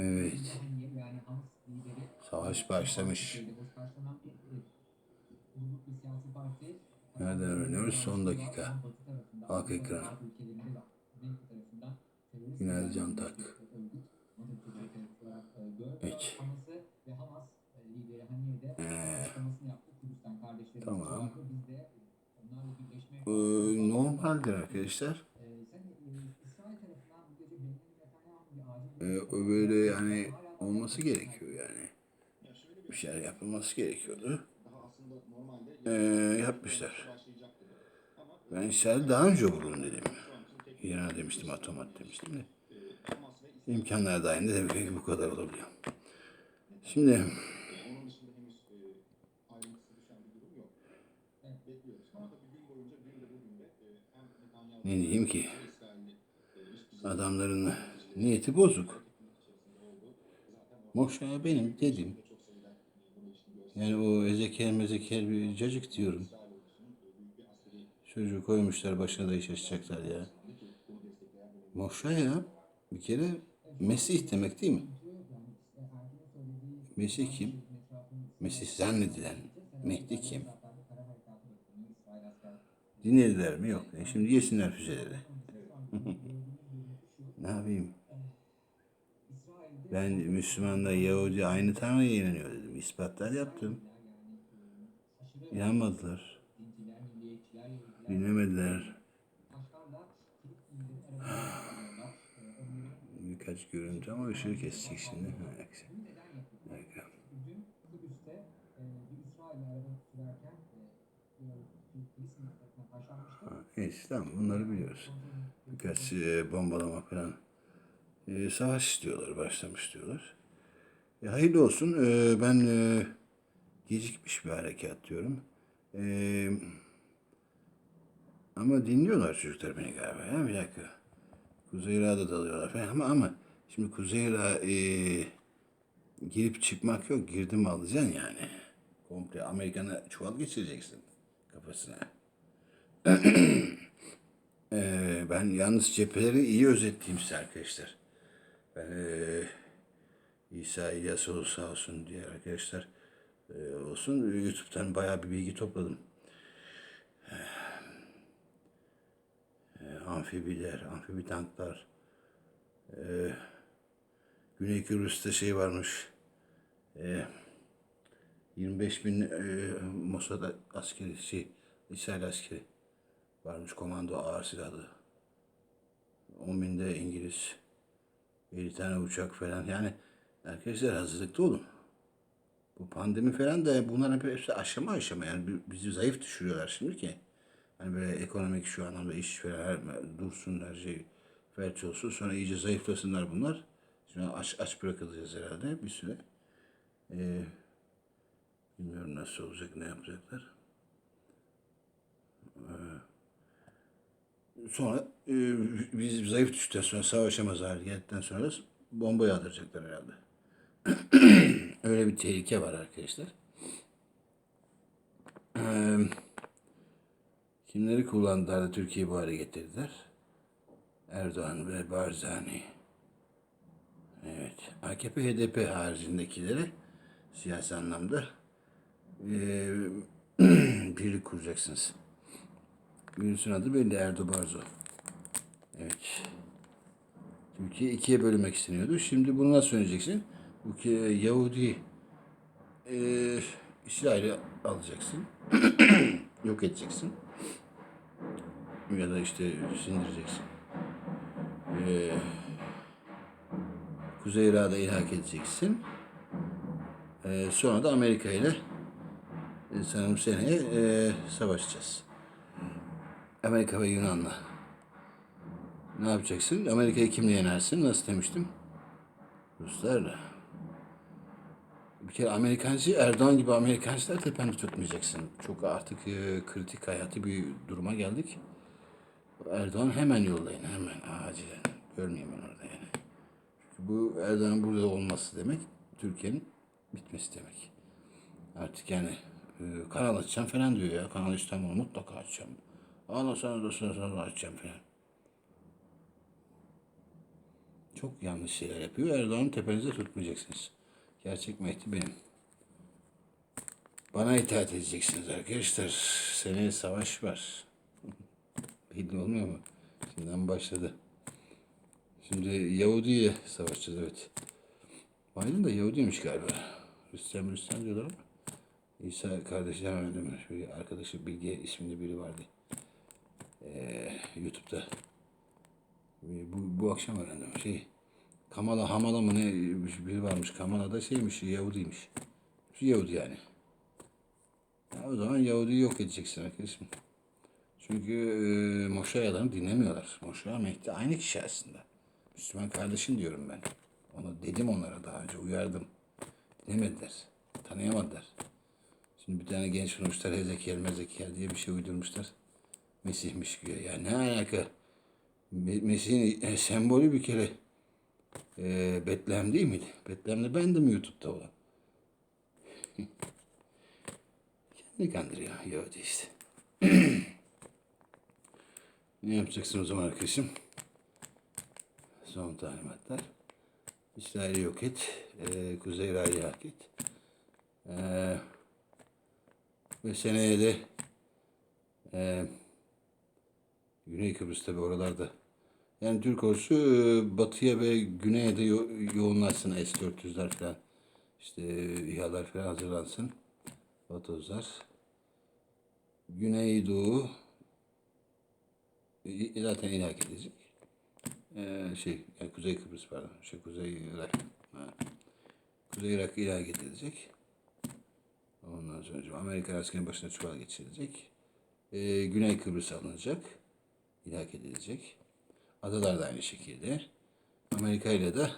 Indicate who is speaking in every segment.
Speaker 1: Evet. Savaş başlamış. Nereden öğreniyoruz? Son dakika. Halk ekranı. Günel Cantak. Evet. Ee, tamam. Ee, normaldir arkadaşlar. Ee, böyle yani olması gerekiyor yani. Bir şeyler yapılması gerekiyordu. Ee, yapmışlar. Ben İsrail daha önce vurun dedim. İran demiştim, atomat demiştim de. İmkanlar dahilinde demek ki bu kadar olabiliyor. Şimdi ne diyeyim ki adamların niyeti bozuk. Moşaya benim dedim. Yani o Ezekiel mezekiel bir cacık diyorum. Çocuğu koymuşlar başına da iş açacaklar ya. Moşa ya bir kere Mesih demek değil mi? Mesih kim? Mesih zannedilen. Mehdi kim? Dinlediler mi? Yok. E şimdi yesinler füzeleri. ne yapayım? Ben Müslümanla Yahudi aynı Tanrı'ya inanıyor dedim. İspatlar yaptım. İnanmadılar. Dinlemediler. Birkaç görüntü ama ışığı kesecek şimdi. Dakika. Neyse tamam bunları biliyoruz. Birkaç e, bombalama falan. E, savaş istiyorlar, başlamış diyorlar. E, hayırlı olsun. E, ben e, gecikmiş bir harekat diyorum. E, ama dinliyorlar çocuklar beni galiba. Ya bir dakika. Kuzey Irak'da dalıyorlar falan ama ama şimdi Kuzey Irak'a e, girip çıkmak yok. Girdim alacaksın yani. Komple Amerikan'a çuval geçireceksin kafasına. Ee, ben yalnız cepheleri iyi özetleyeyim size arkadaşlar. Ben ee, İsa İlyasoğlu sağ olsun diye arkadaşlar ee, olsun YouTube'dan bayağı bir bilgi topladım. Ee, amfibiler, amfibi tanklar. Ee, Güney Kıbrıs'ta şey varmış. Ee, 25 bin e, Mossad askeri, şey, İsrail askeri varmış komando ağır silahlı. 10 binde İngiliz. 50 tane uçak falan. Yani arkadaşlar hazırlıklı olun. Bu pandemi falan da bunların hep hepsi aşama aşama. Yani bi- bizi zayıf düşürüyorlar şimdi ki. Hani böyle ekonomik şu anlamda iş falan her, dursun her şey felç olsun. Sonra iyice zayıflasınlar bunlar. Şimdi aç, aç bırakılacağız herhalde bir süre. Ee, bilmiyorum nasıl olacak, ne yapacaklar. Sonra e, biz zayıf düştükten sonra savaşamaz hale geldikten sonra bomba yağdıracaklar herhalde. Öyle bir tehlike var arkadaşlar. Kimleri kullandılar da Türkiye'yi bu hale getirdiler? Erdoğan ve Barzani. Evet. AKP, HDP haricindekileri siyasi anlamda e, birlik kuracaksınız. Virüsün adı belli Erdo Barzo. Evet. Türkiye ikiye bölünmek isteniyordu. Şimdi bunu nasıl önleyeceksin? Bu ki Yahudi e, İsrail'i alacaksın. Yok edeceksin. Ya da işte sindireceksin. E, Kuzey Irak'da ilhak edeceksin. E, sonra da Amerika ile e, sanırım seneye e, savaşacağız. Amerika ve Yunan'la. Ne yapacaksın? Amerika'yı kimle yenersin? Nasıl demiştim? Ruslarla. Bir kere Amerikancı, Erdoğan gibi Amerikancılar tepende tutmayacaksın. Çok artık e, kritik hayati bir duruma geldik. Erdoğan hemen yollayın, hemen acilen. Görmeyeyim ben orada yani. Çünkü bu Erdoğan'ın burada olması demek, Türkiye'nin bitmesi demek. Artık yani e, kanal açacağım falan diyor ya. Kanal İstanbul'u mutlaka açacağım. Ondan sonra da sonra açacağım falan. Çok yanlış şeyler yapıyor. Erdoğan'ı tepenize tutmayacaksınız. Gerçek Mehdi benim. Bana itaat edeceksiniz arkadaşlar. Seneye savaş var. Belli olmuyor mu? Şimdiden başladı. Şimdi Yahudi'ye savaşacağız evet. Biden da Yahudiymiş galiba. Rüstem Rüstem diyorlar ama. İsa kardeşi hemen demiş. Bir arkadaşı Bilge isminde biri vardı. Ee, YouTube'da. Ee, Bu, bu akşam öğrendim. Şey, Kamala Hamala mı ne biri varmış. Kamala da şeymiş, Yahudiymiş. Yahudi yani. Ya o zaman Yahudi'yi yok edeceksin arkadaşım. Çünkü e, Moşayalarını dinlemiyorlar. Moşaya Mehdi aynı kişi aslında. Müslüman kardeşim diyorum ben. Onu dedim onlara daha önce uyardım. Dinlemediler. Tanıyamadılar. Şimdi bir tane genç bulmuşlar Hezekiel Mezekiel diye bir şey uydurmuşlar. Mesihmiş güya. Ya ne alaka? Me- Mesih'in e, sembolü bir kere e, Betlehem değil miydi? Betlehem'de bendim YouTube'da olan. Kendini kandırıyor Yahudi işte. ne yapacaksın o zaman arkadaşım? Son talimatlar. İsrail'i yok et. E, Kuzey Irak'ı hak et. E, ve seneye de e, Güney Kıbrıs tabi oralarda. Yani Türk ordusu e, batıya ve güneye de yo- yoğunlaşsın S-400'ler falan. İşte e, İHA'lar falan hazırlansın. Vatozlar. Güneydoğu e, zaten ilhak edecek. Ee, şey, yani Kuzey Kıbrıs pardon. Şey, Kuzey Irak. Ha. Kuzey Irak ilhak edilecek. Ondan sonra Amerikan askerin başına çuval geçirilecek. Ee, Güney Kıbrıs alınacak. İlhak edilecek. Adalar da aynı şekilde. Amerika ile de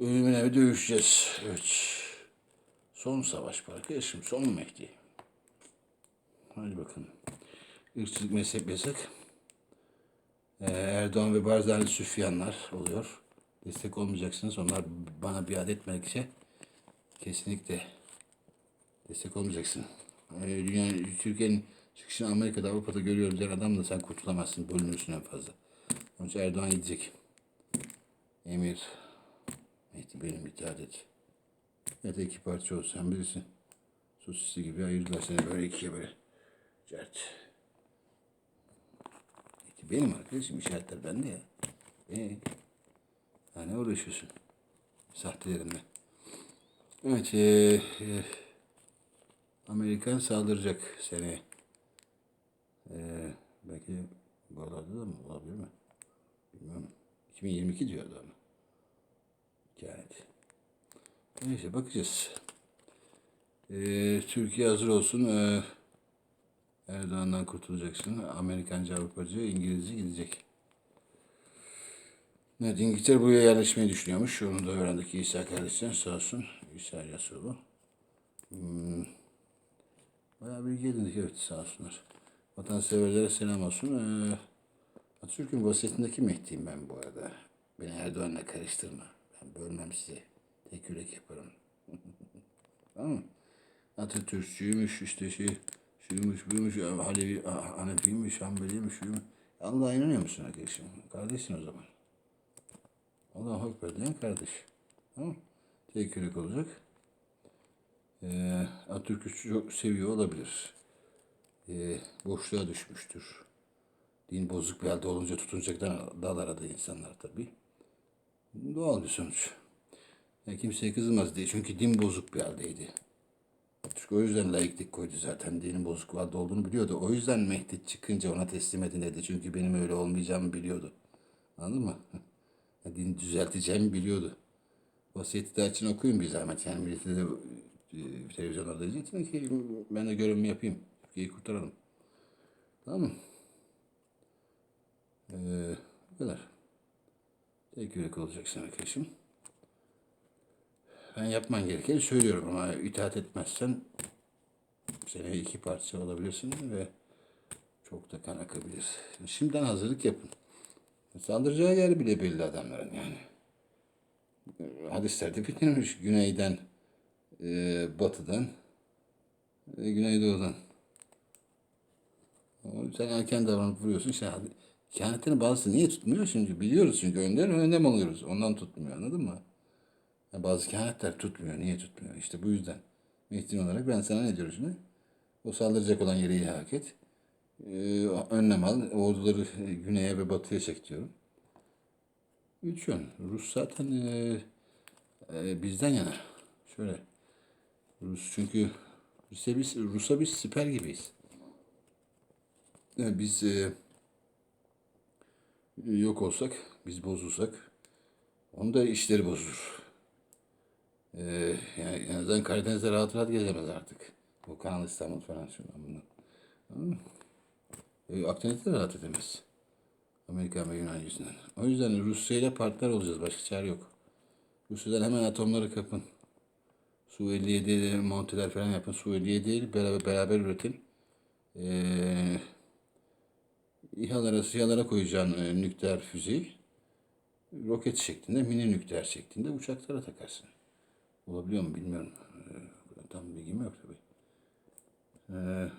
Speaker 1: ölümüne bir dövüşeceğiz. Evet. Son savaş bu arkadaşım. Son Mehdi. Hadi bakalım. Irkçılık mezhep yasak. Ee, Erdoğan ve Barzani Süfyanlar oluyor. Destek olmayacaksınız. Onlar bana biat etmedikçe kesinlikle destek olmayacaksın. Ee, dünya, Türkiye'nin çıkışını Amerika'da, Avrupa'da görüyorum diyen adam da sen kurtulamazsın. Bölünürsün en fazla. Onun için Erdoğan gidecek. Emir. Mehdi benim itaat et. Ya da iki parça olsun. Sen bilirsin. Sosisli gibi ayırdılar seni böyle ikiye böyle. Cert. Mehdi benim arkadaşım. işaretler bende ya. Ee, ha ne uğraşıyorsun? Sahtelerimle. Evet. ee, ee, Amerikan saldıracak seneye. Ee, belki bu aralarda da mı olabilir mi? Bilmiyorum. 2022 diyordu ama. Hikayetti. Neyse bakacağız. Ee, Türkiye hazır olsun. Ee, Erdoğan'dan kurtulacaksın. Amerikancı, Avrupacı, İngilizce gidecek. Evet, İngiltere buraya yerleşmeyi düşünüyormuş. Onu da öğrendik İsa kardeşten sağ olsun. İsa Yasuoğlu. Hmm. Bayağı bilgi edindik evet sağ olsunlar. Vatanseverlere selam olsun. Ee, Atatürk'ün vasiyetindeki Mehdi'yim ben bu arada. Beni Erdoğan'la karıştırma. Ben bölmem sizi. Tek yürek yaparım. tamam mı? Atatürkçüymüş işte şey şuymuş buymuş Halevi, Hanefiymiş Hanbeliymiş şuymuş. Allah'a inanıyor musun arkadaşım? Kardeşsin o zaman. Allah'a ekber diyen kardeş. Tamam? Tek yürek olacak. Ee, Atatürk'ü çok seviyor olabilir. Ee, boşluğa düşmüştür. Din bozuk bir halde olunca tutunacak da dağlara da insanlar tabii. Doğal bir sonuç. Ya kimseye kızmaz diye. Çünkü din bozuk bir haldeydi. Atatürk o yüzden laiklik koydu zaten. Dinin bozuk bir halde olduğunu biliyordu. O yüzden Mehdi çıkınca ona teslim edin dedi. Çünkü benim öyle olmayacağımı biliyordu. Anladın mı? Ya Din düzelteceğimi biliyordu. Vasiyeti de açın okuyun bir zahmet. Yani millete de e, televizyonlarda izletin ki ben de görevimi yapayım. Türkiye'yi kurtaralım. Tamam mı? Ee, bu kadar. Tek yürek olacaksın arkadaşım. Ben yapman gerekeni söylüyorum ama itaat etmezsen seneye iki parça olabilirsin ve çok da kan akabilir. Şimdiden hazırlık yapın. Saldıracağı yer bile belli adamların yani. Hadislerde bitirmiş güneyden, e, batıdan, e, güneydoğudan. Sen erken davranıp vuruyorsun. Sen hadi- kehanetlerin bazısı niye tutmuyor? Şimdi biliyoruz çünkü önden önlem alıyoruz. Ondan tutmuyor anladın mı? Yani bazı kehanetler tutmuyor. Niye tutmuyor? İşte bu yüzden. Mehdi olarak ben sana ne diyorum şimdi? O saldıracak olan yeri ilhak et. Ee, önlem al. Orduları e, güneye ve batıya çek diyorum. Üç yön. Rus zaten e, e, bizden yana. Şöyle. Rus çünkü Rus'a biz, Rus'a biz siper gibiyiz. Yani biz e, yok olsak, biz bozulsak onun da işleri bozulur. E, yani en azından Karadeniz'de rahat rahat gezemez artık. Bu Kanal İstanbul falan şundan bundan. Anladın mı? E, Akdeniz'de rahat edemez. Amerika ve Yunan yüzünden. O yüzden Rusya ile partner olacağız. Başka çare yok. Rusya'dan hemen atomları kapın. Su 57 monteler falan yapın. Su 57 beraber, beraber üretin. Ee, İHA'lara, SİHA'lara koyacağın e, nükleer füzeyi roket şeklinde, mini nükleer şeklinde uçaklara takarsın. Olabiliyor mu bilmiyorum. Ee, tam bilgim yok tabii. Ee,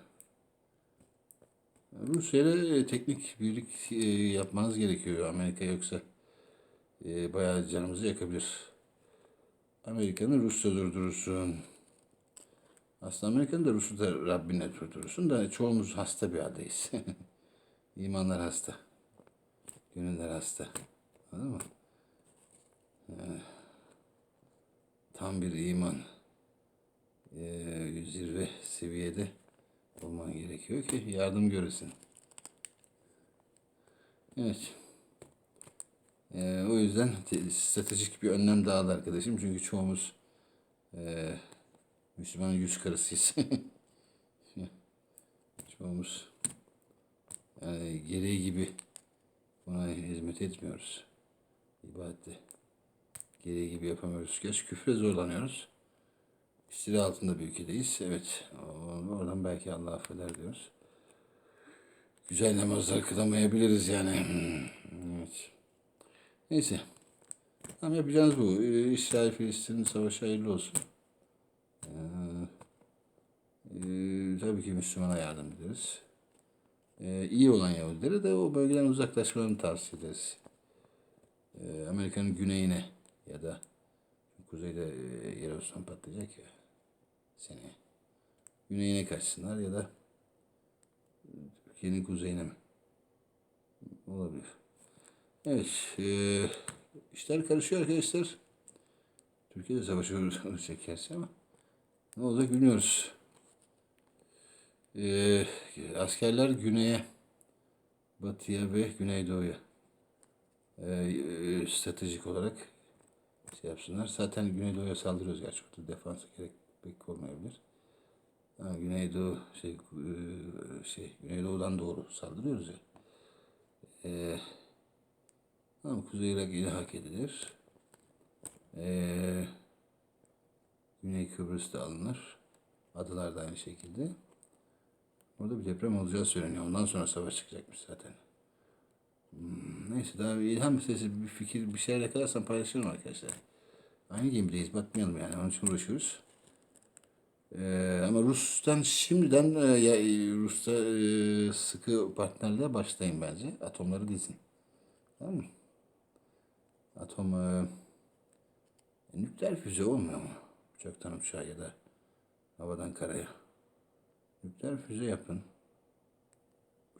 Speaker 1: Rusya ile teknik birlik e, yapmanız gerekiyor. Amerika yoksa e, bayağı canımızı yakabilir. Amerika'nın Rusya durdurursun. Aslında Amerika'nın da Rus'u da Rabbine durdurursun da çoğumuz hasta bir haldeyiz. İmanlar hasta. Gönüller hasta. Anladın mı? Yani, tam bir iman e, zirve seviyede olman gerekiyor ki yardım göresin. Evet. Ee, o yüzden te- stratejik bir önlem daha al arkadaşım. Çünkü çoğumuz e, Müslüman yüz karısıyız. çoğumuz yani gereği gibi buna hizmet etmiyoruz. İbadette gereği gibi yapamıyoruz. Geç küfre zorlanıyoruz. İstila altında bir ülkedeyiz. Evet. Oradan belki Allah affeder diyoruz. Güzel namazlar kılamayabiliriz yani. Hmm, Evet. Neyse. Ama yapacağınız bu. Ee, İsrail-Filistin savaşı hayırlı olsun. Ee, e, tabii ki Müslümana yardım ederiz. Ee, iyi olan Yahudilere de o bölgeden uzaklaşmalarını tavsiye ederiz. Ee, Amerika'nın güneyine ya da kuzeyde e, patlayacak ya seneye. Güneyine kaçsınlar ya da Türkiye'nin kuzeyine mi? Olabilir. Evet. E, işler karışıyor arkadaşlar. Türkiye'de savaşı çekerse ama ne olacak bilmiyoruz. E, askerler güneye, batıya ve güneydoğuya e, e, stratejik olarak şey yapsınlar. Zaten güneydoğuya saldırıyoruz gerçi. Orada defansa gerek pek olmayabilir. Ha, Güneydoğu şey, e, şey Güneydoğu'dan doğru saldırıyoruz ya. Ee, tamam Kuzey Irak ilhak edilir. Ee, Güney Kıbrıs'ta alınır. Adalar da aynı şekilde. Orada bir deprem olacağı söyleniyor. Ondan sonra savaş çıkacakmış zaten. Hmm, neyse daha bir ilham meselesi bir fikir bir şeyler yakalarsan paylaşırım arkadaşlar. Aynı gemideyiz batmayalım yani onun için uğraşıyoruz. Ee, ama Rus'tan şimdiden e, ya, e, Rus'ta e, sıkı partnerliğe başlayın bence. Atomları dizin. Tamam mı? Atom e, nükleer füze olmuyor mu? Uçaktan uçağa ya da havadan karaya. Nükleer füze yapın.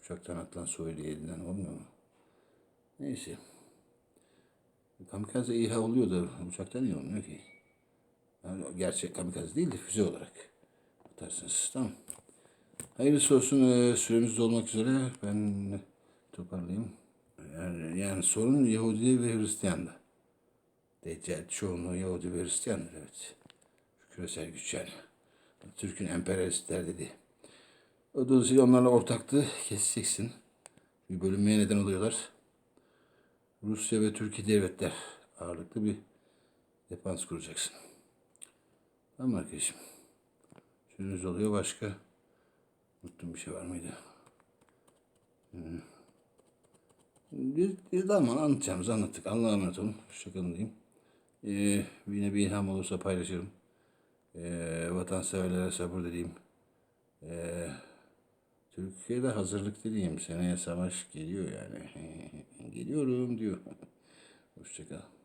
Speaker 1: Uçaktan atılan su hediyeden olmuyor mu? Neyse. Kamikaze İHA oluyor da uçaktan iyi olmuyor ki. Yani gerçek kamikaze değil de füze olarak atarsınız. Tamam. Hayırlısı olsun. Ee, süremiz dolmak üzere. Ben toparlayayım. Yani, yani sorun Yahudi ve Hristiyan'da. Deccal çoğunluğu Yahudi ve Hristiyandır evet. Küresel güç yani. Türk'ün emperyalistler dedi. Dolayısıyla onlarla ortaktı. Keseceksin. Bir bölünmeye neden oluyorlar. Rusya ve Türkiye devletler ağırlıklı bir defans kuracaksın. Tamam arkadaşım. Sürünüz oluyor başka. Unuttum bir şey var mıydı? Hmm. Bir, bir zaman anlatacağımızı anlattık. Allah'a emanet olun. Hoşçakalın diyeyim. Ee, yine bir ilham olursa paylaşırım. Ee, vatanseverlere sabır dileyim. Ee, Türkiye'de hazırlıklı diyeyim. Seneye savaş geliyor yani. Geliyorum diyor. Hoşçakal.